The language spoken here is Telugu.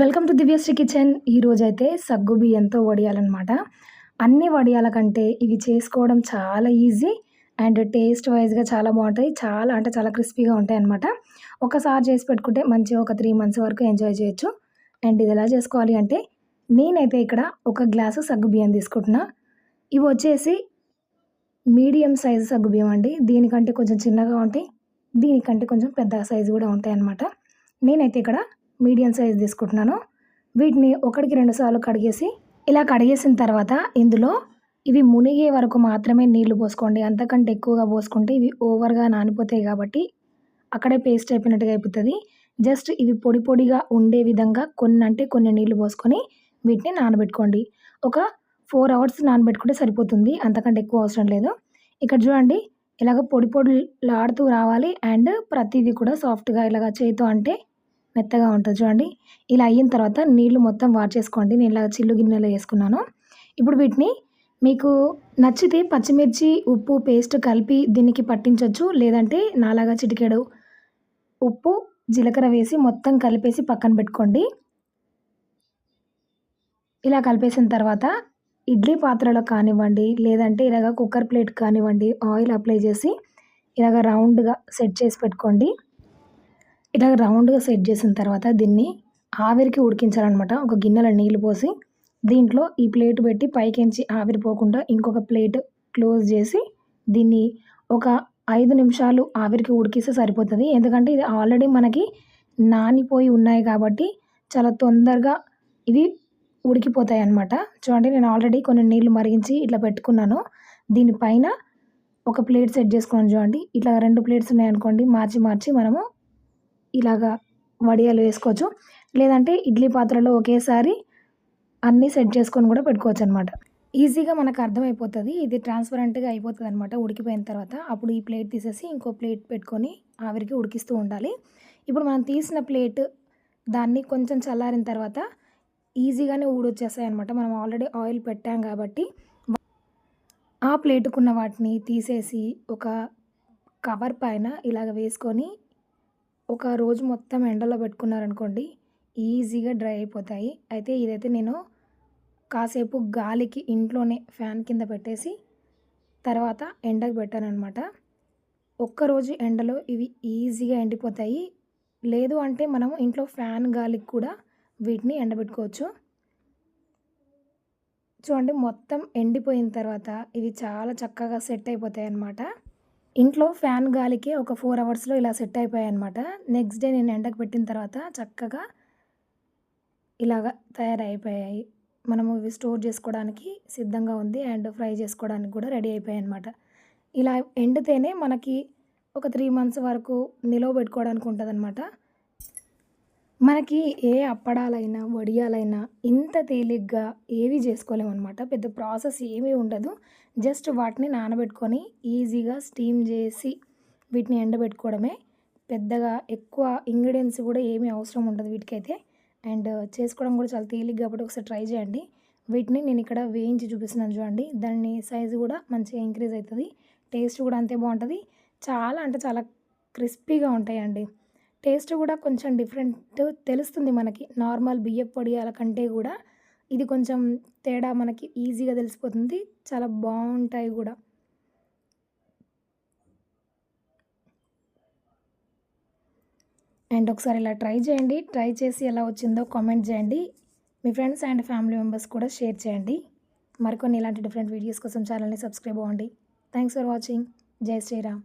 Welcome to Divyasri kitchen. ఈరోజు అయితే సగ్గు బియ్యంతో వడియాలన్నమాట. అన్ని వడియాల కంటే ఇవి చేసుకోవడం చాలా ఈజీ అండ్ టేస్ట్ వైజ్గా చాలా బాగుంటాయి. చాలా అంటే చాలా క్రిస్పీగా ఉంటాయి అన్నమాట ఒకసారి చేసి పెట్టుకుంటే మంచిగా ఒక త్రీ మంత్స్ వరకు ఎంజాయ్ చేయొచ్చు. అండ్ ఇది ఎలా చేసుకోవాలి అంటే నేనైతే ఇక్కడ ఒక గ్లాసు సగ్గు బియ్యం తీసుకుంటున్నా. ఇవి వచ్చేసి మీడియం సైజు సగ్గు బియ్యం అండి. దీనికంటే కొంచెం చిన్నగా ఉంటాయి. దీనికంటే కొంచెం పెద్ద సైజు కూడా ఉంటాయి అన్నమాట నేనైతే ఇక్కడ మీడియం సైజ్ తీసుకుంటున్నాను. వీటిని ఒకటికి రెండు సార్లు కడిగేసి ఇలా కడిగేసిన తర్వాత ఇందులో ఇవి మునిగే వరకు మాత్రమే నీళ్ళు పోసుకోండి. అంతకంటే ఎక్కువగా పోసుకుంటే ఇవి ఓవర్గా నానిపోతాయి కాబట్టి అక్కడే పేస్ట్ అయిపోయినట్టుగా అయిపోతుంది. జస్ట్ ఇవి పొడి పొడిగా ఉండే విధంగా కొన్ని అంటే కొన్ని నీళ్ళు పోసుకొని వీటిని నానబెట్టుకోండి. ఒక ఫోర్ అవర్స్ నానబెట్టుకుంటే సరిపోతుంది. అంతకంటే ఎక్కువ అవసరం లేదు. ఇక్కడ చూడండి ఇలాగ పొడి పొడిలాడుతూ రావాలి. అండ్ ప్రతిదీ కూడా సాఫ్ట్గా ఇలాగ చేతితో అంటే మెత్తగా ఉంటుంది చూడండి. ఇలా అయిన తర్వాత నీళ్ళు మొత్తం వార్చేసుకోండి. నేను ఇలా చిల్లు గిన్నెలో వేసుకున్నాను. ఇప్పుడు వీటిని మీకు నచ్చితే పచ్చిమిర్చి ఉప్పు పేస్ట్ కలిపి దీనికి పట్టించవచ్చు లేదంటే నాలాగా చిటికెడు ఉప్పు జీలకర్ర వేసి మొత్తం కలిపేసి పక్కన పెట్టుకోండి. ఇలా కలిపేసిన తర్వాత ఇడ్లీ పాత్రలో కానివ్వండి లేదంటే ఇలాగ కుక్కర్ ప్లేట్ కానివ్వండి ఆయిల్ అప్లై చేసి ఇలాగ రౌండ్గా సెట్ చేసి పెట్టుకోండి. ఇలా రౌండ్గా సెట్ చేసిన తర్వాత దీన్ని ఆవిరికి ఉడికించాలన్నమాట. ఒక గిన్నెలో నీళ్ళు పోసి దీంట్లో ఈ ప్లేట్ పెట్టి పైకించి ఆవిరిపోకుండా ఇంకొక ప్లేట్ క్లోజ్ చేసి దీన్ని ఒక ఐదు నిమిషాలు ఆవిరికి ఉడికిస్తే సరిపోతుంది. ఎందుకంటే ఇది ఆల్రెడీ మనకి నానిపోయి ఉన్నాయి కాబట్టి చాలా తొందరగా ఇవి ఉడికిపోతాయి అన్నమాట చూడండి నేను ఆల్రెడీ కొన్ని నీళ్ళు మరిగించి ఇట్లా పెట్టుకున్నాను. దీనిపైన ఒక ప్లేట్ సెట్ చేసుకున్నాను చూడండి. ఇట్లా రెండు ప్లేట్స్ ఉన్నాయనుకోండి మార్చి మార్చి మనము ఇలాగా వడియాలు వేసుకోవచ్చు. లేదంటే ఇడ్లీ పాత్రలో ఒకేసారి అన్నీ సెట్ చేసుకొని కూడా పెట్టుకోవచ్చు అనమాట ఈజీగా మనకు అర్థమైపోతుంది. ఇది ట్రాన్స్పరెంట్గా అయిపోతుంది అనమాట ఉడికిపోయిన తర్వాత. అప్పుడు ఈ ప్లేట్ తీసేసి ఇంకో ప్లేట్ పెట్టుకొని ఆవిరికి ఉడికిస్తూ ఉండాలి. ఇప్పుడు మనం తీసిన ప్లేట్ దాన్ని కొంచెం చల్లారిన తర్వాత ఈజీగానే ఊడొచ్చేస్తాయి అనమాట మనం ఆల్రెడీ ఆయిల్ పెట్టాం కాబట్టి. ఆ ప్లేటుకున్న వాటిని తీసేసి ఒక కవర్ పైన ఇలాగ వేసుకొని ఒక రోజు మొత్తం ఎండలో పెట్టుకున్నారనుకోండి ఈజీగా డ్రై అయిపోతాయి. అయితే ఇదైతే నేను కాసేపు గాలికి ఇంట్లోనే ఫ్యాన్ కింద పెట్టేసి తర్వాత ఎండకు పెట్టాను అనమాట ఒక్కరోజు ఎండలో ఇవి ఈజీగా ఎండిపోతాయి. లేదు అంటే మనం ఇంట్లో ఫ్యాన్ గాలికి కూడా వీటిని ఎండబెట్టుకోవచ్చు. చూడండి మొత్తం ఎండిపోయిన తర్వాత ఇవి చాలా చక్కగా సెట్ అయిపోతాయి అన్నమాట ఇంట్లో ఫ్యాన్ గాలికి ఒక ఫోర్ అవర్స్లో ఇలా సెట్ అయిపోయాయి అనమాట నెక్స్ట్ డే నేను ఎండకు పెట్టిన తర్వాత చక్కగా ఇలాగ తయారైపోయాయి. మనము ఇవి స్టోర్ చేసుకోవడానికి సిద్ధంగా ఉంది అండ్ ఫ్రై చేసుకోవడానికి కూడా రెడీ అయిపోయాయి అనమాట ఇలా ఎండితేనే మనకి ఒక త్రీ మంత్స్ వరకు నిలవ పెట్టుకోవడానికి ఉంటుంది అనమాట మనకి ఏ అప్పడాలైనా వడియాలైనా ఇంత తేలిగ్గా ఏవి చేసుకోలేమన్నమాట. పెద్ద ప్రాసెస్ ఏమీ ఉండదు. జస్ట్ వాటిని నానబెట్టుకొని ఈజీగా స్టీమ్ చేసి వీటిని ఎండబెట్టుకోవడమే. పెద్దగా ఎక్కువ ఇంగ్రీడియంట్స్ కూడా ఏమీ అవసరం ఉండదు వీటికైతే. అండ్ చేసుకోవడం కూడా చాలా తేలిగ్గా కాబట్టి ఒకసారి ట్రై చేయండి. వీటిని నేను ఇక్కడ వేయించి చూపిస్తున్నాను చూడండి. దాన్ని సైజు కూడా మంచిగా ఇంక్రీజ్ అవుతుంది. టేస్ట్ కూడా అంతే బాగుంటుంది. చాలా అంటే చాలా క్రిస్పీగా ఉంటాయండి. టేస్ట్ కూడా కొంచెం డిఫరెంట్ తెలుస్తుంది మనకి. నార్మల్ బియ్యం పొడియాల కంటే కూడా ఇది కొంచెం తేడా మనకి ఈజీగా తెలిసిపోతుంది. చాలా బాగుంటాయి కూడా. అండ్ ఒకసారి ఇలా ట్రై చేయండి. ట్రై చేసి ఎలా వచ్చిందో కామెంట్ చేయండి. మీ ఫ్రెండ్స్ అండ్ ఫ్యామిలీ మెంబర్స్ కూడా షేర్ చేయండి. మరికొన్ని ఇలాంటి డిఫరెంట్ వీడియోస్ కోసం ఛానల్ని సబ్స్క్రైబ్ అవ్వండి. Thanks for watching. జై శ్రీరామ్.